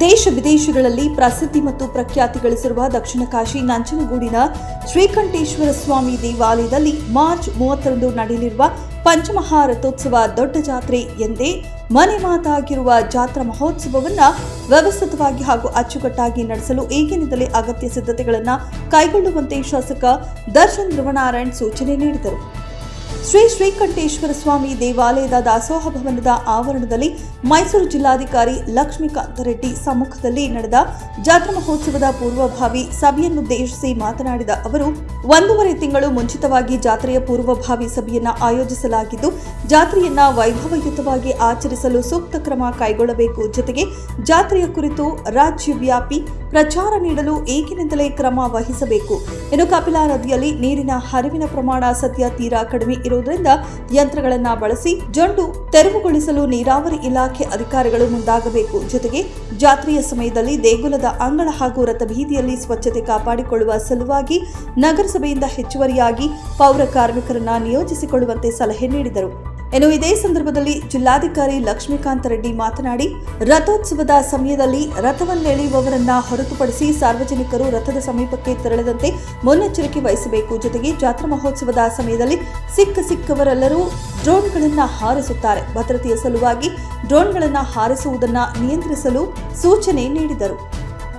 ದೇಶ ವಿದೇಶಗಳಲ್ಲಿ ಪ್ರಸಿದ್ಧಿ ಮತ್ತು ಪ್ರಖ್ಯಾತಿ ಗಳಿಸಿರುವ ದಕ್ಷಿಣ ಕಾಶಿ ನಂಜನಗೂಡಿನ ಶ್ರೀಕಂಠೇಶ್ವರ ಸ್ವಾಮಿ ದೇವಾಲಯದಲ್ಲಿ ಮಾರ್ಚ್ ಮೂವತ್ತರಂದು ನಡೆಯಲಿರುವ ಪಂಚಮಹಾ ರಥೋತ್ಸವ ದೊಡ್ಡ ಜಾತ್ರೆ ಎಂದೇ ಮನೆ ಮಾತಾಗಿರುವ ಜಾತ್ರಾ ಮಹೋತ್ಸವವನ್ನು ವ್ಯವಸ್ಥಿತವಾಗಿ ಹಾಗೂ ಅಚ್ಚುಕಟ್ಟಾಗಿ ನಡೆಸಲು ಈಗಿನಿಂದಲೇ ಅಗತ್ಯ ಸಿದ್ಧತೆಗಳನ್ನು ಕೈಗೊಳ್ಳುವಂತೆ ಶಾಸಕ ದರ್ಶನ್ ಧ್ರುವನಾರಾಯಣ್ ಸೂಚನೆ ನೀಡಿದರು. ಶ್ರೀ ಶ್ರೀಕಂಠೇಶ್ವರ ಸ್ವಾಮಿ ದೇವಾಲಯದ ದಾಸೋಹ ಭವನದ ಆವರಣದಲ್ಲಿ ಮೈಸೂರು ಜಿಲ್ಲಾಧಿಕಾರಿ ಲಕ್ಷ್ಮೀಕಾಂತ ರೆಡ್ಡಿ ಸಮ್ಮುಖದಲ್ಲಿ ನಡೆದ ಜಾತ್ರಾ ಮಹೋತ್ಸವದ ಪೂರ್ವಭಾವಿ ಸಭೆಯನ್ನುದ್ದೇಶಿಸಿ ಮಾತನಾಡಿದ ಅವರು, ಒಂದೂವರೆ ತಿಂಗಳು ಮುಂಚಿತವಾಗಿ ಜಾತ್ರೆಯ ಪೂರ್ವಭಾವಿ ಸಭೆಯನ್ನು ಆಯೋಜಿಸಲಾಗಿದ್ದು ಜಾತ್ರೆಯನ್ನ ವೈಭವಯುತವಾಗಿ ಆಚರಿಸಲು ಸೂಕ್ತ ಕ್ರಮ ಕೈಗೊಳ್ಳಬೇಕು. ಜೊತೆಗೆ ಜಾತ್ರೆಯ ಕುರಿತು ರಾಜ್ಯವ್ಯಾಪಿ ಪ್ರಚಾರ ನೀಡಲು ಈಗಿನಿಂದಲೇ ಕ್ರಮ ವಹಿಸಬೇಕು. ಇನ್ನು ಕಪಿಲಾ ನದಿಯಲ್ಲಿ ನೀರಿನ ಹರಿವಿನ ಪ್ರಮಾಣ ಸದ್ಯ ತೀರಾ ಕಡಿಮೆ ಇರುವುದರಿಂದ ಯಂತ್ರಗಳನ್ನು ಬಳಸಿ ಜಂಡು ತೆರವುಗೊಳಿಸಲು ನೀರಾವರಿ ಇಲಾಖೆ ಅಧಿಕಾರಿಗಳು ಮುಂದಾಗಬೇಕು. ಜೊತೆಗೆ ಜಾತ್ರೆಯ ಸಮಯದಲ್ಲಿ ದೇಗುಲದ ಅಂಗಳ ಹಾಗೂ ರಥಬೀದಿಯಲ್ಲಿ ಸ್ವಚ್ಛತೆ ಕಾಪಾಡಿಕೊಳ್ಳುವ ಸಲುವಾಗಿ ನಗರಸಭೆಯಿಂದ ಹೆಚ್ಚುವರಿಯಾಗಿ ಪೌರ ಕಾರ್ಮಿಕರನ್ನ ನಿಯೋಜಿಸಿಕೊಳ್ಳುವಂತೆ ಸಲಹೆ ನೀಡಿದರು. ಇನ್ನು ಇದೇ ಸಂದರ್ಭದಲ್ಲಿ ಜಿಲ್ಲಾಧಿಕಾರಿ ಲಕ್ಷ್ಮೀಕಾಂತ ರೆಡ್ಡಿ ಮಾತನಾಡಿ, ರಥೋತ್ಸವದ ಸಮಯದಲ್ಲಿ ರಥವನ್ನೆಳೆಯುವವರನ್ನ ಹೊರತುಪಡಿಸಿ ಸಾರ್ವಜನಿಕರು ರಥದ ಸಮೀಪಕ್ಕೆ ತೆರಳದಂತೆ ಮುನ್ನೆಚ್ಚರಿಕೆ ವಹಿಸಬೇಕು. ಜೊತೆಗೆ ಜಾತ್ರಾ ಮಹೋತ್ಸವದ ಸಮಯದಲ್ಲಿ ಸಿಕ್ಕ ಸಿಕ್ಕವರೆಲ್ಲರೂ ಡ್ರೋನ್ಗಳನ್ನು ಹಾರಿಸುತ್ತಾರೆ. ಭದ್ರತೆಯ ಸಲುವಾಗಿ ಡ್ರೋನ್ಗಳನ್ನು ಹಾರಿಸುವುದನ್ನು ನಿಯಂತ್ರಿಸಲು ಸೂಚನೆ ನೀಡಿದರು.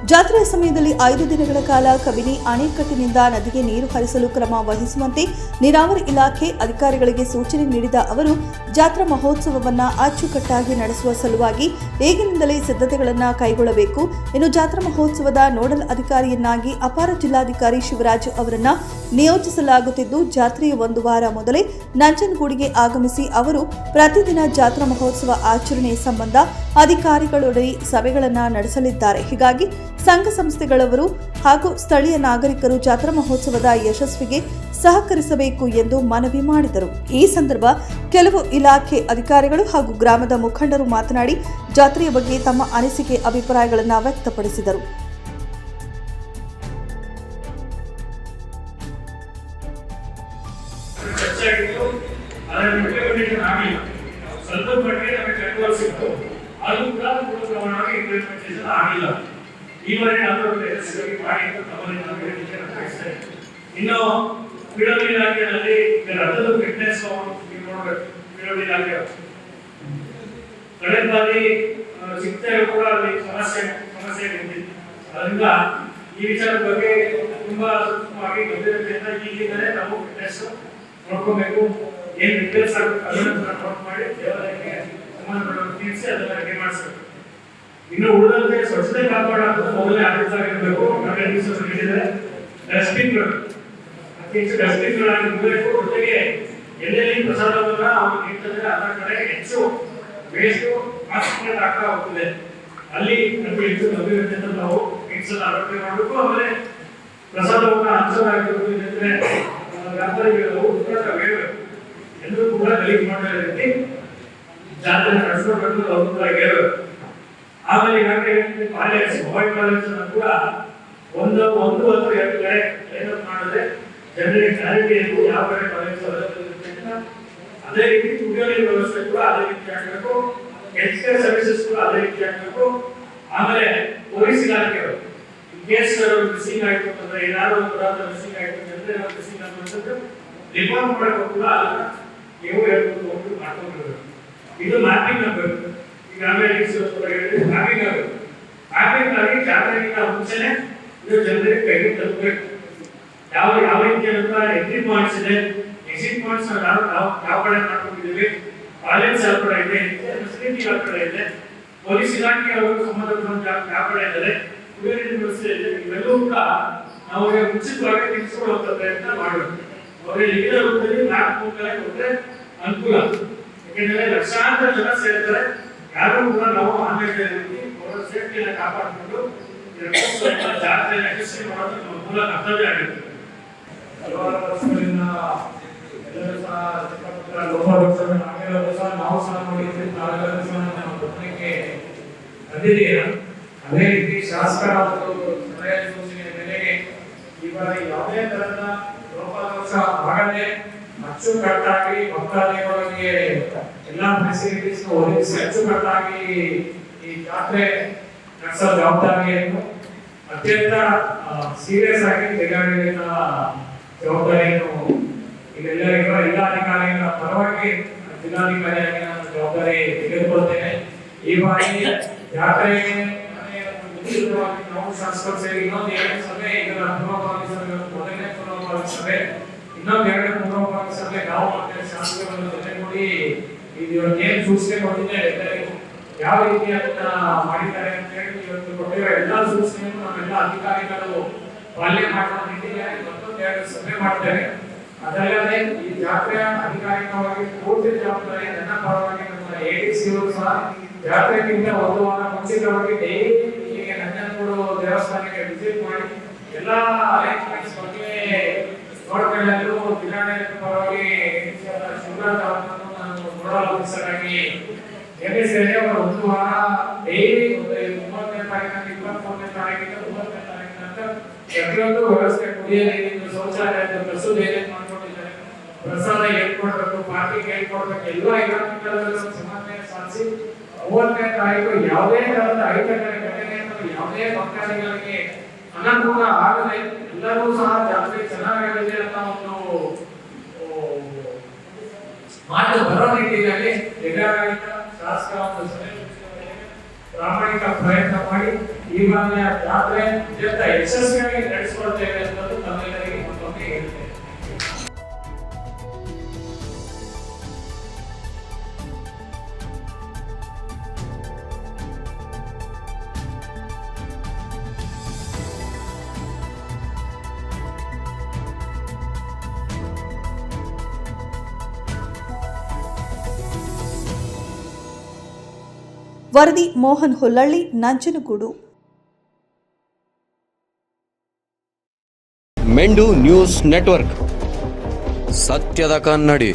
ಜಾತ್ರೆಯ ಸಮಯದಲ್ಲಿ ಐದು ದಿನಗಳ ಕಾಲ ಕಬಿನಿ ಅಣೆಕಟ್ಟಿನಿಂದ ನದಿಗೆ ನೀರು ಹರಿಸಲು ಕ್ರಮ ವಹಿಸುವಂತೆ ನೀರಾವರಿ ಇಲಾಖೆ ಅಧಿಕಾರಿಗಳಿಗೆ ಸೂಚನೆ ನೀಡಿದ ಅವರು ಜಾತ್ರಾ ಮಹೋತ್ಸವವನ್ನು ಅಚ್ಚುಕಟ್ಟಾಗಿ ನಡೆಸುವ ಸಲುವಾಗಿ ಈಗಿನಿಂದಲೇ ಸಿದ್ಧತೆಗಳನ್ನು ಕೈಗೊಳ್ಳಬೇಕು. ಇನ್ನು ಜಾತ್ರಾ ಮಹೋತ್ಸವದ ನೋಡಲ್ ಅಧಿಕಾರಿಯನ್ನಾಗಿ ಅಪಾರ ಜಿಲ್ಲಾಧಿಕಾರಿ ಶಿವರಾಜ್ ಅವರನ್ನ ನಿಯೋಜಿಸಲಾಗುತ್ತಿದ್ದು, ಜಾತ್ರೆಯ ಒಂದು ವಾರ ಮೊದಲೇ ನಂಜನಗೂಡಿಗೆ ಆಗಮಿಸಿ ಅವರು ಪ್ರತಿದಿನ ಜಾತ್ರಾ ಮಹೋತ್ಸವ ಆಚರಣೆ ಸಂಬಂಧ ಅಧಿಕಾರಿಗಳೊಡನೆ ಸಭೆಗಳನ್ನು ನಡೆಸಲಿದ್ದಾರೆ. ಹೀಗಾಗಿ ಸಂಘ ಸಂಸ್ಥೆಗಳವರು ಹಾಗೂ ಸ್ಥಳೀಯ ನಾಗರಿಕರು ಜಾತ್ರಾ ಮಹೋತ್ಸವದ ಯಶಸ್ವಿಗೆ ಸಹಕರಿಸಬೇಕು ಎಂದು ಮನವಿ ಮಾಡಿದರು. ಈ ಸಂದರ್ಭ ಕೆಲವು ಇಲಾಖೆ ಅಧಿಕಾರಿಗಳು ಹಾಗೂ ಗ್ರಾಮದ ಮುಖಂಡರು ಮಾತನಾಡಿ, ಜಾತ್ರೆಯ ಬಗ್ಗೆ ತಮ್ಮ ಅನಿಸಿಕೆ, ಅಭಿಪ್ರಾಯಗಳನ್ನು ವ್ಯಕ್ತಪಡಿಸಿದರು. ಇನ್ನು ಪಿಡಬ್ಲ್ಯೂ ಇಲಾಖೆಯಲ್ಲಿ ಅಲ್ಲಿ ರಥದ ಫಿಟ್ನೆಸ್ ನೀವು ನೋಡ್ಬೇಕು. ಪಿಡಬ್ಲ್ಯೂ ಇಲಾಖೆ. ಕಳೆದ ಬಾರಿ ಸಿಗ್ತಾ ಕೂಡ ಅಲ್ಲಿ ಸಮಸ್ಯೆ ಸಮಸ್ಯೆ ನಿಂತಿತ್ತು ಅದರಿಂದ ಈ ವಿಚಾರದ ಬಗ್ಗೆ ತುಂಬಾ ಸೂಕ್ಷ್ಮವಾಗಿ ಗಂಭೀರತೆಯಿಂದ ಈಗಿಂದಲೇ ನಾವು ಫಿಟ್ನೆಸ್ ನೋಡ್ಕೋಬೇಕು. ಏನ್ ರಿಪೇರ್ಸ್ ಆಗಬೇಕು ಅದನ್ನು ನೋಟ್ ಮಾಡಿ ದೇವಾಲಯಕ್ಕೆ ಸಂಬಂಧಪಟ್ಟವ್ರು ತೀರಿಸಿ ಅದನ್ನ ರೆಡಿ ಮಾಡಿಸಬೇಕು ಇನ್ನು ಉಳಿದಂತೆ ಸ್ವಚ್ಛತೆ ಕಾಪಾಡೋದು ಮೊದಲೇ ಆಡಳಿತ ಆಗಿರ್ಬೇಕು ದಿವಸ ಹೇಳಿದ್ರೆ ಡಸ್ಟ್ಬಿನ್ಗಳು ಹೆಚ್ಚು ಡಸ್ಟ್ಬಿನ್ಗಳಾಗಿ ಇರಬೇಕು ಜೊತೆಗೆ ಎಲ್ಲೆಲ್ಲಿ ಪ್ರಸಾದವನ್ನ ಅವರು ನೀಡ್ತಾರೆ ಅದರ ಕಡೆ ಹೆಚ್ಚು ವೇಸ್ಟ್ ಕಾನ್ಸಂಟ್ರೇಟ್ ಆಗ್ತಾ ಹೋಗ್ತದೆ. ಅಲ್ಲಿ ಅತಿ ಹೆಚ್ಚು ಗಂಭೀರತೆಯಿಂದ ನಾವು ಮಿಕ್ಸಲ್ಲಿ ಆರೋಗ್ಯ ಮಾಡಬೇಕು ಆಮೇಲೆ ಪ್ರಸಾದವನ್ನ ಹಂಚಲಾಗಿರ್ಬೇಕು ಏನಂದ್ರೆ ವ್ಯಾಪಾರಿಗಳು ಉಪಕಾರ ಹೇಳ್ಬೇಕು ಎಲ್ಲರೂ ಕೂಡ ಗಲೀಜು ಮಾಡೋ ರೀತಿ ಜಾತ್ರೆ ನಡೆಸ್ಕೊಂಡು ಅವರು ಕೂಡ ಆಮೇಲೆ ಈಗಾಗಲೇ ಕಾಲೇಜ್ ಮೊಬೈಲ್ ಕಾಲೇಜ್ ಕೂಡ ಒಂದು ಒಂದು ಅಥವಾ ಎರಡು ಕಡೆ ಏನಪ್ಪ ಮಾಡಿದ್ರೆ ಜನರಿಗೆ ಕ್ಲಾರಿಟಿ ಇತ್ತು ಯಾವ ಕಡೆ ಕಾಲೇಜ್ ಇರುತ್ತೆ ಅಂತ ಅದೇ ರೀತಿ ಕುಡಿಯೋ ನೀರಿನ ವ್ಯವಸ್ಥೆ ಕೂಡ ಅದೇ ರೀತಿ ಆಗಬೇಕು ಹೆಲ್ತ್ ಕೇರ್ ಸರ್ವಿಸಸ್ ಕೂಡ ಅದೇ ರೀತಿ ಆಗಬೇಕು ಆಮೇಲೆ ಪೊಲೀಸ್ ಇಲಾಖೆಯವರು ಕೇಸ್ ಮಿಸ್ಸಿಂಗ್ ಆಯ್ತು ಅಂತಂದ್ರೆ ಏನಾದ್ರು ಒಂದು ಪದಾರ್ಥ ಮಿಸ್ಸಿಂಗ್ ಆಯ್ತು ಅಂದ್ರೆ ಮಿಸ್ಸಿಂಗ್ ಅಂತಂದ್ರೆ ರಿಪೋರ್ಟ್ ಮಾಡಬೇಕು ಕೂಡ ಅದನ್ನ ನೀವು ಹೇಳ್ಕೊಂಡು ಹೋಗಿ ಮಾಡ್ಕೊಂಡಿರ್ಬೇಕು ಇದು ಮ್ಯಾಪಿಂಗ್ ಆಗಬೇಕು ಈಗ ಆಮೇಲೆ ಹೇಳಿದ್ರೆ ಮ್ಯಾಪಿಂಗ್ ಆಗಬೇಕು ಮ್ಯಾಪಿಂಗ್ ಆಗಿ ಜಾತ್ರೆಗಿಂತ ಮುಂಚೆನೆ ಇದು ಜನರಿಗೆ ಕೈಗೆ ತಲುಪಬೇಕು ಯಾವ ಯಾವ ರೀತಿಯಾದಂತ ಎಂಟ್ರಿ ಪಾಯಿಂಟ್ಸ್ ಇದೆ. ಎಕ್ಸಿಟ್ ಪಾಯಿಂಟ್ಸ್ ನಾವು ಯಾವ ಕಡೆ ಮಾಡ್ಕೊಂಡಿದ್ದೀವಿ ಕಾಲೇಜ್ ಯಾವ ಕಡೆ ಇದೆ. ಫೆಸಿಲಿಟಿ ಯಾವ ಕಡೆ ಇದೆ. ಪೊಲೀಸ್ ಇಲಾಖೆ ಅವರು ಸಂಬಂಧಪಟ್ಟ ಯಾವ ಕಡೆ ಇದ್ದಾರೆ ಇದೆ ಇವೆಲ್ಲವೂ ಕೂಡ ನಾವು ಮುಂಚಿತವಾಗಿ ತಿಳಿಸ್ಕೊಳ್ಳುವಂತ ಪ್ರಯತ್ನ ಮಾಡಬೇಕು ಅವರಿಗೆ ಲಿಖಿತ ರೂಪದಲ್ಲಿ ಮ್ಯಾಪ್ ಮೂಲಕ ಕೊಟ್ಟರೆ ಅನುಕೂಲ. ಯಾಕೆಂದ್ರೆ ಲಕ್ಷಾಂತರ ಜನ ಸೇರ್ತಾರೆ. ಯಾರು ಕೂಡ ನಾವು ಆನ್ಲೈನ್ ರೀತಿ ಅವರ ಸೇಫ್ಟಿಯನ್ನು ಕಾಪಾಡಿಕೊಂಡು ಜಾತ್ರೆಯನ್ನು ಯಶಸ್ವಿ ಮಾಡೋದು ನಮ್ಮ ಮೂಲ ಕರ್ತವ್ಯ ಆಗಿರ್ತದೆ ಹಲವಾರು ವರ್ಷಗಳಿಂದ ಸಹ ನಾವು ಸಹ ಅದೇ ರೀತಿ ಶಾಸಕರ ಒಂದು ಸಲಹೆ ಈ ಬಾರಿ ಯಾವುದೇ ತರಹದ ಲೋಪದೋಷ ಆಗದೆ ಅಚ್ಚುಕಟ್ಟಾಗಿ ಭಕ್ತಾದಿಗಳಿಗೆ ಎಲ್ಲಾ ಫೆಸಿಲಿಟೀಸ್ ಒದಗಿಸಿ ಈ ಜಾತ್ರೆ ನಡೆಸೋ ಜವಾಬ್ದಾರಿಯನ್ನು ಅತ್ಯಂತ ಸೀರಿಯಸ್ ಆಗಿ ಕೈಗಾರಿಕೆಗಳ ಜವಾಬ್ದಾರಿಯನ್ನು ಇಲ್ಲೆಲ್ಲರಿಗೂ ಎಲ್ಲ ಅಧಿಕಾರಿಗಳ ಪರವಾಗಿ ಜಿಲ್ಲಾಧಿಕಾರಿಯಾಗಿ ನಾನು ಜವಾಬ್ದಾರಿ ತೆಗೆದುಕೊಳ್ತೇನೆ. ಈ ಬಾರಿ ಜಾತ್ರೆ ನಾವು ಶಾಸಕರು ಸೇರಿ ಇನ್ನೊಂದು ಎರಡು ಸಭೆ ಇದರ ಪೂರ್ವಭಾವಿ ಸಭೆ ಮೊದಲನೇ ಎರಡು ನಾವು ಮತ್ತೆ ಜೊತೆ ಕೂಡಿ ಏನ್ ಸೂಚನೆ ಕೊಟ್ಟಿದೆ ಯಾವ ರೀತಿ ಅದನ್ನ ಮಾಡಿದ್ದಾರೆ ಅಂತ ಹೇಳಿ ಇವತ್ತು ಕೊಟ್ಟಿರೋ ಎಲ್ಲ ಸೂಚನೆಯನ್ನು ನಾವೆಲ್ಲ ಅಧಿಕಾರಿಗಳು ಪಾಲನೆ ಮಾಡುವ ಸಭೆ ಮಾಡ್ತೇವೆ. ಅದಲ್ಲದೆ ಈ ಜಾತ್ರೆಯ ಅಧಿಕಾರಿಕವಾಗಿ ಪೂರ್ತಿ ಜವಾಬ್ದಾರಿ ನನ್ನ ಪರವಾಗಿ ನಮ್ಮ ಎಡಿಸಿ ಅವರು ಸಹ ಜಾತ್ರೆಗಿಂತ ಒಂದು ವಾರ ಮುಂಚಿತವಾಗಿ ಡೈಲಿ ನಂಜನಗೂಡು ದೇವಸ್ಥಾನಕ್ಕೆ ವಿಸಿಟ್ ಮಾಡಿ ಎಲ್ಲ ಅರೇಂಜ್ಮೆಂಟ್ಸ್ ಬಗ್ಗೆ ನೋಡ್ಕೊಳ್ಳಲು ಜಿಲ್ಲಾಡಳಿತ ಪರವಾಗಿ ಶಿವರಾಜ್ ನಾನು ನೋಡಲ್ ಆಫೀಸರ್ ಆಗಿ ನೇಮಿಸಿದ್ದೇನೆ ಅವರು ಒಂದು ವಾರ ಡೈಲಿ ಮೂವತ್ತನೇ ತಾರೀಕಿನ ಇಪ್ಪತ್ಮೂರನೇ ತಾರೀಕಿನ ಮೂವತ್ತನೇ ತಾರೀಕಿನ ತನಕ ಪ್ರತಿಯೊಂದು ವ್ಯವಸ್ಥೆ ಕುಡಿಯ ನೀರಿನ ಶೌಚಾಲಯದ ಬಸ್ಸು ಏನೇನು ಮಾಡ್ಕೊಂಡಿದ್ದಾರೆ ಪ್ರಸಾದ ಹೇಳ್ಕೊಡ್ಬೇಕು ಪಾರ್ಕಿಂಗ್ ಹೇಳ್ಕೊಡ್ಬೇಕು ಎಲ್ಲ ಇಲಾಖೆಗಳಲ್ಲಿ ಸಮನ್ವಯ ಸಾಧಿಸಿ ಮೂವತ್ತನೇ ತಾರೀಕು ಯಾವುದೇ ತರಹದ ಅಹಿತಕರ ಘಟನೆ ಅಥವಾ ಯಾವುದೇ ಭಕ್ತಾದಿಗಳಿಗೆ ಅನುಕೂಲ ಆಗದೆ ಎಲ್ಲರೂ ಸಹ ಜಾತ್ರೆ ಚೆನ್ನಾಗಿರಲಿ ಅಂತ ಒಂದು ಮಾತು ಬರೋ ನಿಟ್ಟಿನಲ್ಲಿ ಜಿಲ್ಲಾಡಳಿತ ಶಾಸಕ ಒಂದು ಸಭೆ ಪ್ರಾಮಾಣಿಕ ಪ್ರಯತ್ನ ಮಾಡಿ ಈ ಯಾತ್ರೆ ಯಶಸ್ವಿಯಾಗಿ ನಡೆಸಿಕೊಳ್ತೇವೆ ಅನ್ನೋದು ವರದಿ ಮೋಹನ್ ಹುಲ್ಲಳ್ಳಿ ನಂಜನಗೂಡು ಮೆಂಡು ನ್ಯೂಸ್ ನೆಟ್ವರ್ಕ್ ಸತ್ಯದ ಕನ್ನಡಿ